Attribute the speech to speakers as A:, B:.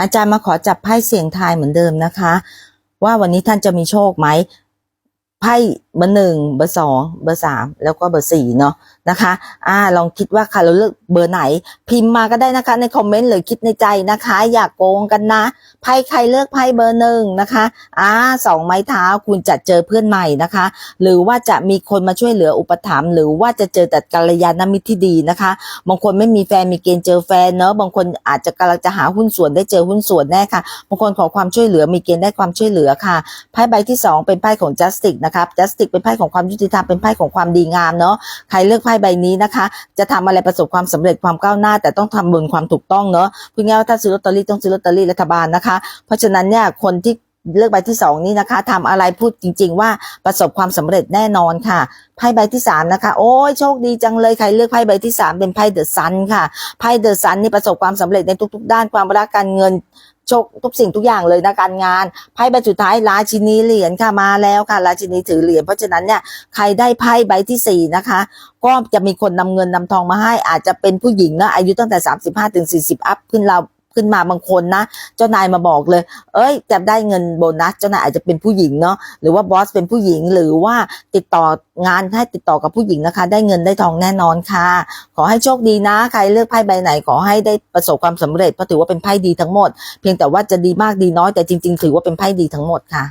A: อาจารย์มาขอจับไพ่เสี่ยงทายเหมือนเดิมนะคะ ว่าวันนี้ท่านจะมีโชคไหม ไพ่เบอร์หนึ่งเบอร์สองเบอร์สามแล้วก็เบอร์สี่เนาะนะคะ อ่า ลองคิดว่าค่ะเราเลือกเบอร์ไหน พิมพ์มาก็ได้นะคะ ในคอมเมนต์หรือคิดในใจนะคะ อย่ากโกงกันนะไพ่ใครเลือกไพ่เบอร์หนึ่งนะคะ อ่าสองไม้เท้าคุณจะเจอเพื่อนใหม่นะคะ หรือว่าจะมีคนมาช่วยเหลืออุปถัมภ์หรือว่าจะเจอแต่กัลยาณมิตรที่ดีนะคะบางคนไม่มีแฟนมีเกณฑ์เจอแฟนเนอะบางคนอาจจะกำลังจะหาหุ้นส่วนได้เจอหุ้นส่วนแน่ค่ะบางคนขอความช่วยเหลือมีเกณฑ์ได้ความช่วยเหลือค่ะไพ่ใบที่สองเป็นไพ่ของ justice นะครับจัสติกเป็นไพ่ของความยุติธรรมเป็นไพ่ของความดีงามเนาะใครเลือกไพ่ใบนี้นะคะ จะทำอะไรประสบความสำเร็จความก้าวหน้า แต่ต้องทำบนความถูกต้องเนาะพูดง่ายว่าถ้าซื้อลอตเตอรี่ต้องซื้อลอตเตอรี่รัฐบาลนะคะ เพราะฉะนั้นเนี่ยคนที่ เลือกใบที่สองนี้นะคะทำอะไรพูดจริง ๆ ว่าประสบความสำเร็จแน่นอนค่ะไพ่ใบที่สามนะคะ โอ้ยโชคดีจังเลยใครเลือกไพ่ใบที่สามเป็นไพ่เดอะซันค่ะไพ่เดอะซันนี่ประสบความสำเร็จในทุก ๆ ด้านความรักการเงินโชคทุกสิ่งทุกอย่างเลยนะการงานไพ่ใบสุดท้ายราชินีเหรียญค่ะมาแล้วค่ะราชินีถือเหรียญเพราะฉะนั้นเนี่ยใครได้ไพ่ใบที่สี่นะคะ ก็จะมีคนนำเงินนำทองมาให้อาจจะเป็นผู้หญิงนะอายุตั้งแต่ 35ถึง40 อัพขึ้นเรา ขึ้นมาบางคนนะ เจ้านายมาบอกเลย เอ้ยจะได้เงินโบนัสเจ้านายอาจจะเป็นผู้หญิงเนาะหรือว่าบอสเป็นผู้หญิงหรือว่าติดต่องานให้ติดต่อกับผู้หญิงนะคะ ได้เงินได้ทองแน่นอนค่ะ ขอให้โชคดีนะ ใครเลือกไพ่ใบไหนขอให้ได้ประสบความสำเร็จเพราะถือว่าเป็นไพ่ดีทั้งหมด เพียงแต่ว่าจะดีมากดีน้อยแต่จริง ๆ ถือว่าเป็นไพ่ดีทั้งหมดค่ะ